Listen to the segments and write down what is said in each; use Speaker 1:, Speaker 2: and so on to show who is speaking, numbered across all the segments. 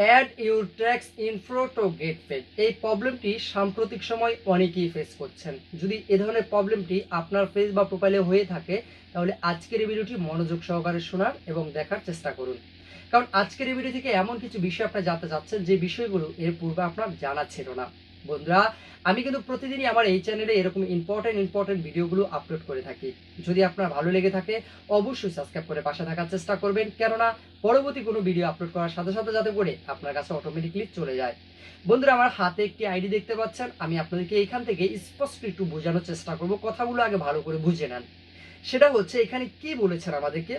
Speaker 1: Add your tracks inflow to get page এই প্রবলেমটি সাম্প্রতিক সময় অনেকেই ফেস করছেন। যদি এ ধরনের প্রবলেমটি আপনার ফেস বা প্রোফাইলে হয়ে থাকে, তাহলে আজকের এই ভিডিওটি মনোযোগ সহকারে শোনার এবং দেখার চেষ্টা করুন। কারণ আজকের এই ভিডিও থেকে এমন কিছু বিষয় আপনারা জানতে চাচ্ছেন, যে বিষয়গুলো এর পূর্বে আপনার জানা ছিল না। বন্ধুরা আমি কিন্তু প্রতিদিনই আমার এই চ্যানেলে এরকম ইম্পর্টেন্ট ইম্পর্টেন্ট ভিডিওগুলো আপলোড করে থাকি। যদি আপনার ভালো লেগে থাকে, অবশ্যই সাবস্ক্রাইব করে পাশে থাকার চেষ্টা করবেন। কেননা, পরবর্তী কোনো ভিডিও আপলোড করার সাথে সাথে যাতে করে আপনার কাছে অটোমেটিকলি চলে যায়। বন্ধুরা, আমার হাতে একটি আইডি দেখতে পাচ্ছেন। আমি আপনাদেরকে এখান থেকে স্পষ্ট একটু বোঝানোর চেষ্টা করব। কথাগুলো আগে ভালো করে বুঝে নেন। সেটা হচ্ছে, এখানে কি বলেছেন আমাদেরকে?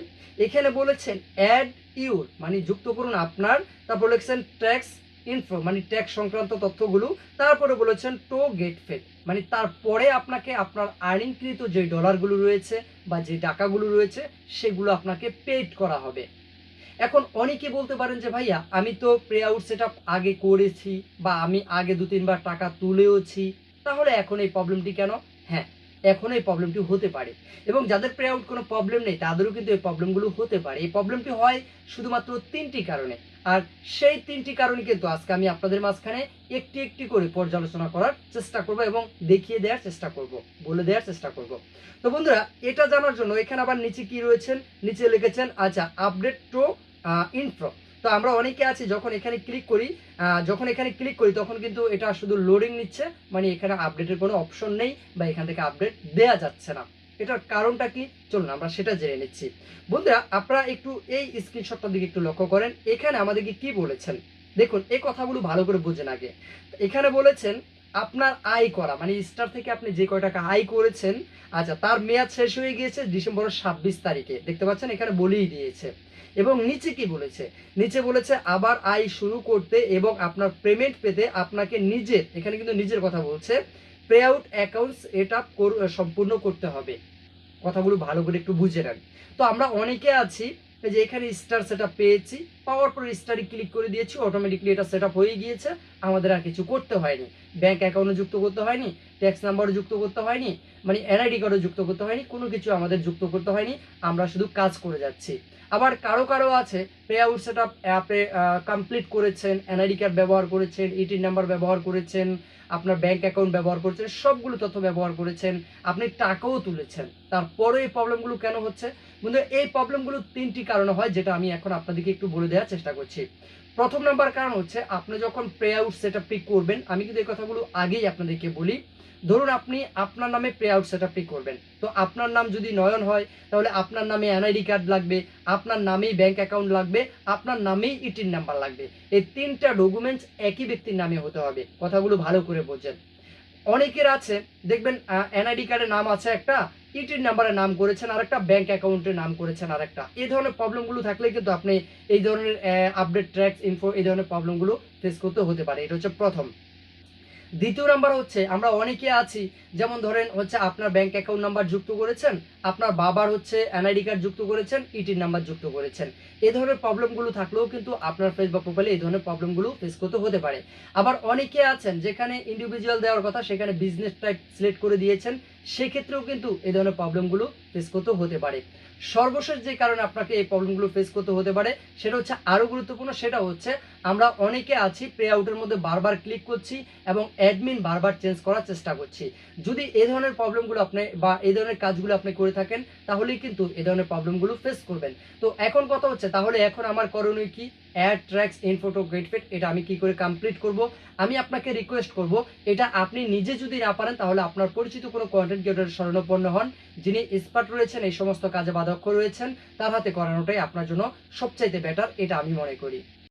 Speaker 1: এখানে বলেছেন অ্যাড ইউর মানে যুক্ত করুন আপনার। তারপর লিখছেন ট্যাক্স ইনফো মানে ট্যাক্স সংক্রান্ত তথ্যগুলো, তারপরে বলেছেন টো গেট ফেড মানে তারপরে আপনাকে আপনার আর্নিংকৃত যে ডলারগুলো রয়েছে বা যে টাকাগুলো রয়েছে, সেগুলো আপনাকে পেড করা হবে। এখন অনেকে বলতে পারেন যে, ভাইয়া, আমি তো প্রে আউট সেট আগে করেছি বা আমি আগে দু তিনবার টাকা তুলেওছি, তাহলে এখন এই প্রবলেমটি কেন? হ্যাঁ এখন এই প্রবলেমটি হতে পারে। এবং যাদের প্রে আউট কোনো প্রবলেম নেই, তাদেরও কিন্তু এই প্রবলেমগুলো হতে পারে। এই প্রবলেমটি হয় শুধুমাত্র তিনটি কারণে। আর সেই তিনটি কারণে কিন্তু আজকে আমি আপনাদের মাঝখানে একটি একটি করে পর্যালোচনা করার চেষ্টা করব এবং দেখিয়ে দেওয়ার চেষ্টা করব, বলে দেওয়ার চেষ্টা করব। তো বন্ধুরা, এটা জানার জন্য এখানে আবার নিচে কি রয়েছেন? নিচে লিখেছেন আচ্ছা আপডেট টু ইনফ্রো তো আমরা অনেকে আছি যখন এখানে ক্লিক করি যখন এখানে ক্লিক করি, তখন কিন্তু এটা শুধু লোডিং নিচ্ছে মানে এখানে আপডেটের কোনো অপশন নেই বা এখান থেকে আপডেট দেয়া যাচ্ছে না। এটার কারণটা কি? চলুন আমরা সেটা জেনে নিচ্ছি। বন্ধুরা, আপনারা একটু এই স্ক্রিনশটটার দিকে একটু লক্ষ্য করেন। এখানে আমাদেরকে কি বলেছেন? দেখুন, এই কথাগুলো ভালো করে বুঝেন আগে। এখানে বলেছেন আপনার আয় করা মানে স্টার থেকে আপনি যে কয় টাকা আয় করেছেন আচ্ছা তার মেয়াদ শেষ হয়ে গিয়েছে ডিসেম্বরের ছাব্বিশ তারিখে। দেখতে পাচ্ছেন, এখানে বলেই দিয়েছে। এবং নিচে কি বলেছে? নিচে বলেছে, আবার আয় শুরু করতে এবং আপনার পেমেন্ট পেতে আপনাকে নিজের, এখানে কিন্তু নিজের কথা বলছে পে আউট অ্যাকাউন্টস এটা সম্পূর্ণ করতে হবে। কথাগুলো ভালো করে একটু বুঝে নেন। তো আমরা অনেকে আছি এই যে এখানে স্টার সেট পেয়েছি পাওয়ার পর স্টারে ক্লিক করে দিয়েছি অটোমেটিকলি এটা সেট হয়ে গিয়েছে, আমাদের আর কিছু করতে হয়নি। ব্যাঙ্ক অ্যাকাউন্টও যুক্ত করতে হয়নি ট্যাক্স নাম্বারও যুক্ত করতে হয়নি মানে এনআইডি কার্ডও যুক্ত করতে হয়নি, কোনো কিছু আমাদের যুক্ত করতে হয়নি, আমরা শুধু কাজ করে যাচ্ছি। আবার কারও কারও আছে পে আউট সেট আপ অ্যাপে কমপ্লিট করেছেন এনআইডি কার্ড ব্যবহার করেছেন ইটি নাম্বার ব্যবহার করেছেন, আপনার ব্যাংক অ্যাকাউন্ট ব্যবহার করেছেন, সবগুলো তথ্য ব্যবহার করেছেন, আপনি টাকাও তুলেছেন। তারপরে এই প্রবলেমগুলো কেন হচ্ছে? বন্ধু এই প্রবলেমগুলো তিনটি কারণে হয় যেটা আমি এখন আপনাদেরকে একটু বলে দেওয়ার চেষ্টা করছি। প্রথম নাম্বার কারণ হচ্ছে, আপনি যখন পে আউট সেট আপটি করবেন, আমি কিন্তু এই কথাগুলো আগেই আপনাদেরকে বলি ধরুন আপনি আপনার নামে পে আউট সেট আপটি করবেন। তো আপনার নাম যদি নয়ন হয়, তাহলে আপনার নামে এনআইডি কার্ড লাগবে, আপনার নামেই ব্যাংক অ্যাকাউন্ট লাগবে, আপনার নামেই ইটির নাম্বার লাগবে। এই তিনটা ডকুমেন্টস একই ব্যক্তির নামে হতে হবে। কথাগুলো ভালো করে বোঝেন। অনেকের আছে, দেখবেন এনআইডি কার্ডের নাম আছে একটা ইটির নাম্বারে নাম করেছেন, আর একটা ব্যাংক অ্যাকাউন্টের নাম করেছেন, আর একটা। এই ধরনের প্রবলেমগুলো থাকলে কিন্তু আপনি এই ধরনের আপডেট ট্র্যাক্স ইনফো এই ধরনের প্রবলেমগুলো ফেস করতে হতে পারে। এটা হচ্ছে প্রথম। দ্বিতীয় নাম্বার হচ্ছে, আমরা অনেকে আছি, যেমন ধরেন হচ্ছে আপনার ব্যাংক অ্যাকাউন্ট নাম্বার যুক্ত করেছেন, আপনার বাবার হচ্ছে এনআইডি কার্ড যুক্ত করেছেন ইটির নাম্বার যুক্ত করেছেন। এই ধরনের প্রবলেমগুলো থাকলেও কিন্তু আপনার ফেস বা প্রোফাইলে এই ধরনের প্রবলেমগুলো ফেস করতে হতে পারে। আবার অনেকে আছেন, যেখানে ইন্ডিভিজুয়াল দেওয়ার কথা, সেখানে বিজনেস টাইপ সিলেক্ট করে দিয়েছেন সেক্ষেত্রেও কিন্তু এই ধরনের প্রবলেমগুলো ফেস করতে হতে পারে। সর্বশেষ যে কারণে আপনাকে এই প্রবলেমগুলো ফেস করতে হতে পারে, সেটা হচ্ছে আরও গুরুত্বপূর্ণ, সেটা হচ্ছে আমরা অনেকে আছি প্রে আউটের মধ্যে বারবার ক্লিক করছি এবং অ্যাডমিন বারবার চেঞ্জ করার চেষ্টা করছি। যদি এই ধরনের প্রবলেমগুলো আপনি বা এই ধরনের কাজগুলো আপনি করে থাকেন, তাহলেই কিন্তু এই ধরনের প্রবলেমগুলো ফেস করবেন। তো এখন কথা হচ্ছে, তাহলে এখন আমার করণীয় কি? অ্যাড ট্র্যাক্স ইনফোটো গেটফেট এটা আমি কি করে কমপ্লিট করব? আমি আপনাকে রিকোয়েস্ট করব, এটা আপনি নিজে যদি না পারেন, তাহলে আপনার পরিচিত কোনো কন্টেন্ট ক্রিয়েটর শরণাপন্ন হন, যিনি এক্সপার্ট রয়েছেন, এই সমস্ত কাজে বাধক্ষ রয়েছেন, তার হাতে করানোটাই আপনার জন্য সবচাইতে বেটার এটা আমি মনে করি।